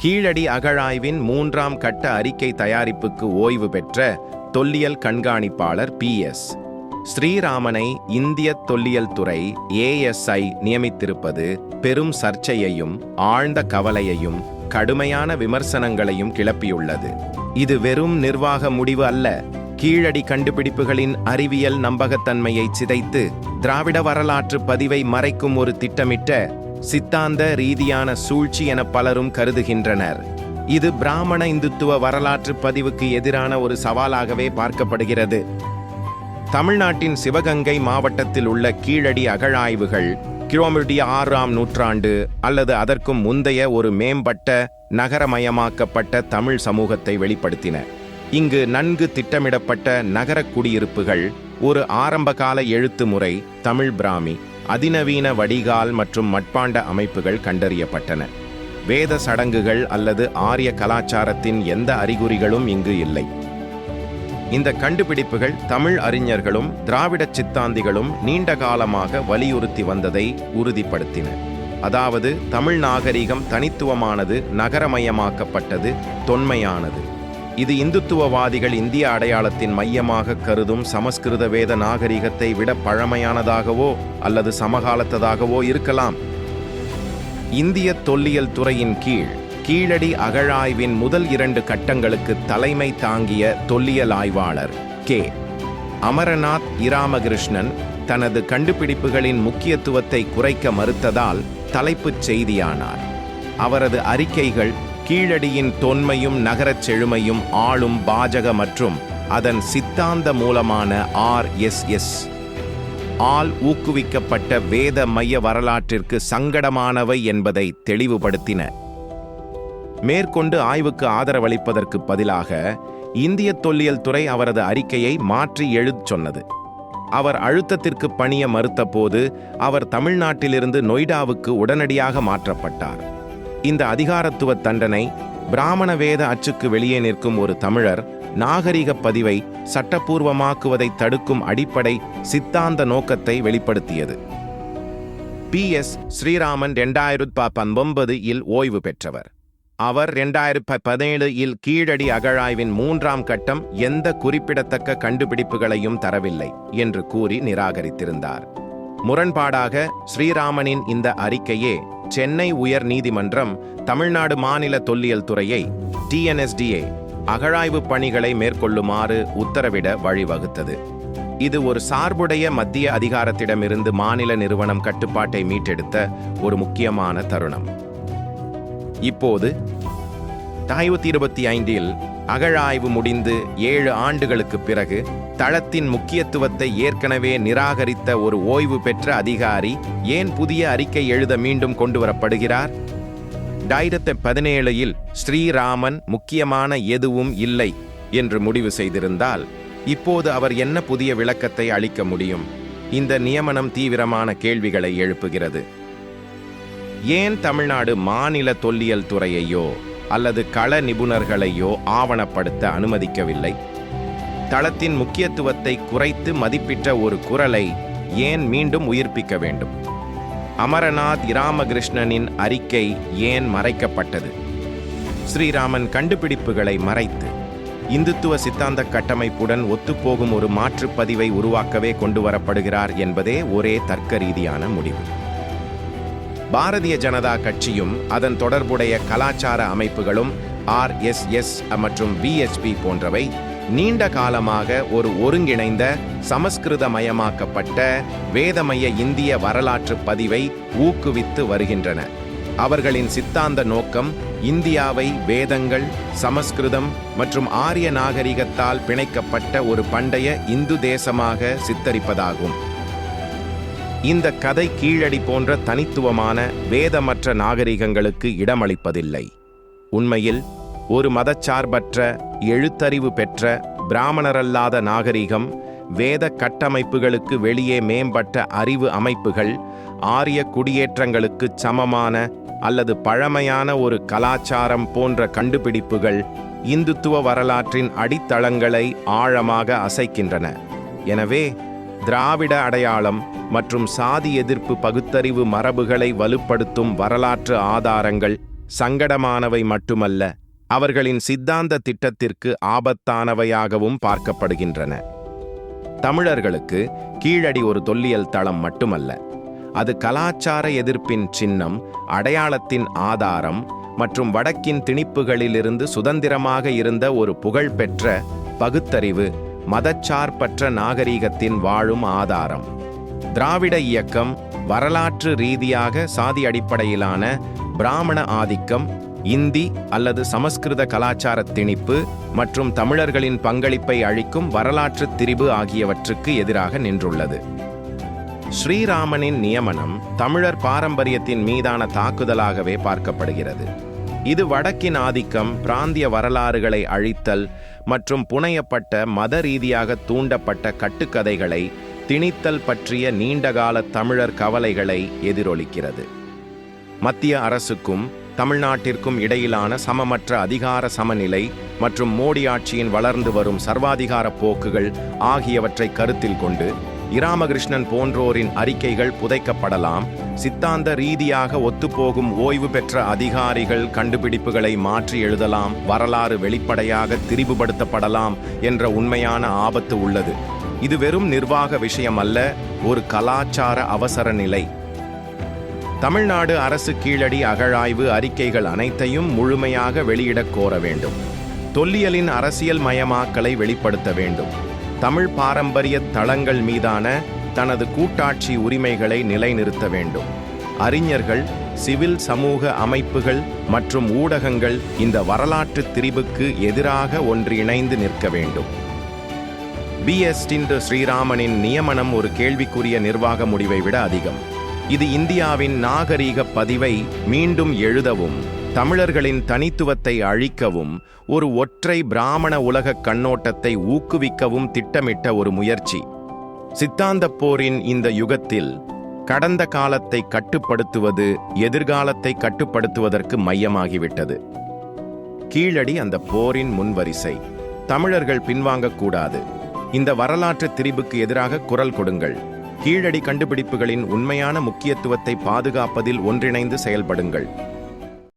கீழடி அகழாய்வின் மூன்றாம் கட்ட அறிக்கை தயாரிப்புக்கு ஓய்வு பெற்ற தொல்லியல் கண்காணிப்பாளர் பி எஸ். ஸ்ரீராமனை இந்திய தொல்லியல் துறை ஏஎஸ்ஐ நியமித்திருப்பது பெரும் சர்ச்சையையும் ஆழ்ந்த கவலையையும் கடுமையான விமர்சனங்களையும் கிளப்பியுள்ளது. இது வெறும் நிர்வாக முடிவு அல்ல. கீழடி கண்டுபிடிப்புகளின் அறிவியல் நம்பகத்தன்மையை சிதைத்து திராவிட வரலாற்று பதிவை மறைக்கும் ஒரு திட்டமிட்ட சித்தாந்த ரீதியான சூழ்ச்சி என பலரும் கருதுகின்றனர். இது பிராமண இந்துத்துவ வரலாற்று பதிவுக்கு எதிரான ஒரு சவாலாகவே பார்க்கப்படுகிறது. தமிழ்நாட்டின் சிவகங்கை மாவட்டத்தில் உள்ள கீழடி அகழாய்வுகள் கிலோமீட்டர் ஆறாம் நூற்றாண்டு அல்லது அதற்கும் முந்தைய ஒரு மேம்பட்ட நகரமயமாக்கப்பட்ட தமிழ் சமூகத்தை வெளிப்படுத்தின. இங்கு நன்கு திட்டமிடப்பட்ட நகரக் குடியிருப்புகள் ஒரு ஆரம்பகால எழுத்து முறை தமிழ் பிராமி. அதிநவீன வடிகால் மற்றும் மட்பாண்ட அமைப்புகள் கண்டறியப்பட்டன. வேத சடங்குகள் அல்லது ஆரிய கலாச்சாரத்தின் எந்த அறிகுறிகளும் இங்கு இல்லை. இந்த கண்டுபிடிப்புகள் தமிழ் அறிஞர்களும் திராவிட சித்தாந்திகளும் நீண்ட காலமாக வலியுறுத்தி வந்ததை உறுதிப்படுத்தின. அதாவது தமிழ் நாகரிகம் தனித்துவமானது நகரமயமாக்கப்பட்டது தொன்மையானது. இது இந்துத்துவவாதிகள் இந்திய அடையாளத்தின் மையமாக கருதும் சமஸ்கிருத வேத நாகரிகத்தை விட பழமையானதாகவோ அல்லது சமகாலத்ததாகவோ இருக்கலாம். இந்திய தொல்லியல் துறையின் கீழ் கீழடி அகழாய்வின் முதல் இரண்டு கட்டங்களுக்கு தலைமை தாங்கிய தொல்லியல் ஆய்வாளர் கே. அமரநாத் இராமகிருஷ்ணன் தனது கண்டுபிடிப்புகளின் முக்கியத்துவத்தை குறைக்க மறுத்ததால் தலைப்புச் செய்தியானார். அவரது அறிக்கைகள் கீழடியின் தொன்மையும் நகரச் செழுமையும் ஆளும் பாஜக மற்றும் அதன் சித்தாந்த மூலமான ஆர்எஸ்எஸ் ஆல் ஊக்குவிக்கப்பட்ட வேத மைய வரலாற்றிற்கு சங்கடமானவை என்பதை தெளிவுபடுத்தின. மேற்கொண்டு ஆய்வுக்கு ஆதரவளிப்பதற்கு பதிலாக இந்திய தொல்லியல் துறை அவரது அறிக்கையை மாற்றி எழுத் சொன்னது. அவர் அழுத்தத்திற்கு பணிய மறுத்தபோது அவர் தமிழ்நாட்டிலிருந்து நொய்டாவுக்கு உடனடியாக மாற்றப்பட்டார். இந்த அதிகாரத்துவ தண்டனை பிராமண வேத அச்சுக்கு வெளியே நிற்கும் ஒரு தமிழர் நாகரிக பதிவை சட்டப்பூர்வமாக்குவதை தடுக்கும் அடிப்படை சித்தாந்த நோக்கத்தை வெளிப்படுத்தியது. பி. எஸ். ஸ்ரீராமன் ரெண்டாயிரத்து பத்தொன்பது இல் ஓய்வு பெற்றவர். அவர் ரெண்டாயிரத்து பதினேழு இல் கீழடி அகழாய்வின் மூன்றாம் கட்டம் எந்த குறிப்பிடத்தக்க கண்டுபிடிப்புகளையும் தரவில்லை என்று கூறி நிராகரித்திருந்தார். முரண்பாடாக ஸ்ரீராமனின் இந்த அறிக்கையே சென்னை உயர் நீதிமன்றம் தமிழ்நாடு மாநில தொல்லியல் துறையை டிஎன்எஸ்டிஏ அகழாய்வு பணிகளை மேற்கொள்ளுமாறு உத்தரவிட வழிவகுத்தது. இது ஒரு சார்புடைய மத்திய அதிகாரத்திடமிருந்து மாநில நிறுவனம் கட்டுப்பாட்டை மீட்டெடுத்த ஒரு முக்கியமான தருணம். இப்போது ஆயிரத்தி இருபத்தி ஐந்தில் அகழாய்வு முடிந்து ஏழு ஆண்டுகளுக்கு பிறகு தளத்தின் முக்கியத்துவத்தை ஏற்கனவே நிராகரித்த ஒரு ஓய்வு பெற்ற அதிகாரி ஏன் புதிய அறிக்கை எழுத மீண்டும் கொண்டு வரப்படுகிறார் டாயிரத்து பதினேழில் ஸ்ரீராமன் முக்கியமான எதுவும் இல்லை என்று முடிவு செய்திருந்தால் இப்போது அவர் என்ன புதிய விளக்கத்தை அளிக்க முடியும்? இந்த நியமனம் தீவிரமான கேள்விகளை எழுப்புகிறது. ஏன் தமிழ்நாடு மாநில தொல்லியல் துறையையோ அல்லது கள நிபுணர்களையோ ஆவணப்படுத்த அனுமதிக்கவில்லை. தளத்தின் முக்கியத்துவத்தை குறைத்து மதிப்பிட்ட ஒரு குரலை ஏன் மீண்டும் உயிர்ப்பிக்க வேண்டும்? அமரநாத் இராமகிருஷ்ணனின் அறிக்கை ஏன் மறைக்கப்பட்டது? ஸ்ரீராமன் கண்டுபிடிப்புகளை மறைத்து இந்துத்துவ சித்தாந்த கட்டமைப்புடன் ஒத்துப்போகும் ஒரு மாற்றுப்பதிவை உருவாக்கவே கொண்டு வரப்படுகிறார் என்பதே ஒரே தர்க்க ரீதியான முடிவு. பாரதிய ஜனதா கட்சியும் அதன் தொடர்புடைய கலாச்சார அமைப்புகளும் ஆர்எஸ்எஸ் மற்றும் பிஎச்பி போன்றவை நீண்ட காலமாக ஒரு ஒருங்கிணைந்த சமஸ்கிருதமயமாக்கப்பட்ட வேதமய இந்திய வரலாற்று பதிவை ஊக்குவித்து வருகின்றன. அவர்களின் சித்தாந்த நோக்கம் இந்தியாவை வேதங்கள் சமஸ்கிருதம் மற்றும் ஆரிய நாகரிகத்தால் பிணைக்கப்பட்ட ஒரு பண்டைய இந்து தேசமாக சித்தரிப்பதாகும். இந்த கதை கீழடி போன்ற தனித்துவமான வேதமற்ற நாகரிகங்களுக்கு இடமளிப்பதில்லை. உண்மையில் ஒரு மதச்சார்பற்ற எழுத்தறிவு பெற்ற பிராமணரல்லாத நாகரிகம் வேத கட்டமைப்புகளுக்கு வெளியே மேம்பட்ட அறிவு அமைப்புகள் ஆரிய குடியேற்றங்களுக்கு சமமான அல்லது பழமையான ஒரு கலாச்சாரம் போன்ற கண்டுபிடிப்புகள் இந்துத்துவ வரலாற்றின் அடித்தளங்களை ஆழமாக அசைக்கின்றன. எனவே திராவிட அடையாளம் மற்றும் சாதி எதிர்ப்பு பகுத்தறிவு மரபுகளை வலுப்படுத்தும் வரலாற்று ஆதாரங்கள் சங்கடமானவை மட்டுமல்ல அவர்களின் சித்தாந்த திட்டத்திற்கு ஆபத்தானவையாகவும் பார்க்கப்படுகின்றன. தமிழர்களுக்கு கீழடி ஒரு தொல்லியல் தளம் மட்டுமல்ல அது கலாச்சார எதிர்ப்பின் சின்னம் அடையாளத்தின் ஆதாரம் மற்றும் வடக்கின் திணிப்புகளிலிருந்து சுதந்திரமாக இருந்த ஒரு புகழ்பெற்ற பகுத்தறிவு மதச்சார்பற்ற நாகரீகத்தின் வாழும் ஆதாரம். திராவிட இயக்கம் வரலாற்று ரீதியாக சாதி அடிப்படையிலான பிராமண ஆதிக்கம் இந்தி அல்லது சமஸ்கிருத கலாச்சார திணிப்பு மற்றும் தமிழர்களின் பங்களிப்பை அழிக்கும் வரலாற்று திரிபு ஆகியவற்றுக்கு எதிராக நின்றுள்ளது. ஸ்ரீராமனின் நியமனம் தமிழர் பாரம்பரியத்தின் மீதான தாக்குதலாகவே பார்க்கப்படுகிறது. இது வடக்கின் ஆதிக்கம் பிராந்திய வரலாறுகளை அழித்தல் மற்றும் புனையப்பட்ட மத ரீதியாக தூண்டப்பட்ட கட்டுக்கதைகளை திணித்தல் பற்றிய நீண்டகால தமிழர் கவலைகளை எதிரொலிக்கிறது. மத்திய அரசுக்கும் தமிழ்நாட்டிற்கும் இடையிலான சமமற்ற அதிகார சமநிலை மற்றும் மோடி ஆட்சியின் வளர்ந்து வரும் சர்வாதிகார போக்குகள் ஆகியவற்றை கருத்தில் கொண்டு இராமகிருஷ்ணன் போன்றோரின் அறிக்கைகள் புதைக்கப்படலாம். சித்தாந்த ரீதியாக ஒத்துப்போகும் ஓய்வு பெற்ற அதிகாரிகள் கண்டுபிடிப்புகளை மாற்றி எழுதலாம். வரலாறு வெளிப்படையாக திரிவுபடுத்தப்படலாம் என்ற உண்மையான ஆபத்து உள்ளது. இது வெறும் நிர்வாக விஷயம் அல்ல ஒரு கலாச்சார அவசர நிலை. தமிழ்நாடு அரசு கீழடி அகழாய்வு அறிக்கைகள் அனைத்தையும் முழுமையாக வெளியிடக் கோர வேண்டும். தொல்லியலின் அரசியல் மயமாக்கலை வெளிப்படுத்த வேண்டும். தமிழ் பாரம்பரிய தளங்கள் மீதான தனது கூட்டாட்சி உரிமைகளை நிலைநிறுத்த வேண்டும். அறிஞர்கள் சிவில் சமூக அமைப்புகள் மற்றும் ஊடகங்கள் இந்த வரலாற்று திரிவுக்கு எதிராக ஒன்றிணைந்து நிற்க வேண்டும். பி எஸ் டின்று ஸ்ரீராமனின் நியமனம் ஒரு கேள்விக்குரிய நிர்வாக முடிவை விட அதிகம். இது இந்தியாவின் நாகரீக பதிவை மீண்டும் எழுதவும் தமிழர்களின் தனித்துவத்தை அழிக்கவும் ஒரு ஒற்றை பிராமண உலக கண்ணோட்டத்தை ஊக்குவிக்கவும் திட்டமிட்ட ஒரு முயற்சி. சித்தாந்தப் போரின் இந்த யுகத்தில் கடந்த காலத்தை கட்டுப்படுத்துவது எதிர்காலத்தை கட்டுப்படுத்துவதற்கு மையமாகிவிட்டது. கீழடி அந்த போரின் முன்வரிசை. தமிழர்கள் பின்வாங்கக்கூடாது இந்த வரலாற்று திரிபுக்கு எதிராக குரல் கொடுங்கள். கீழடி கண்டுபிடிப்புகளின் உண்மையான முக்கியத்துவத்தை பாதுகாப்பதில் ஒன்றிணைந்து செயல்படுங்கள்.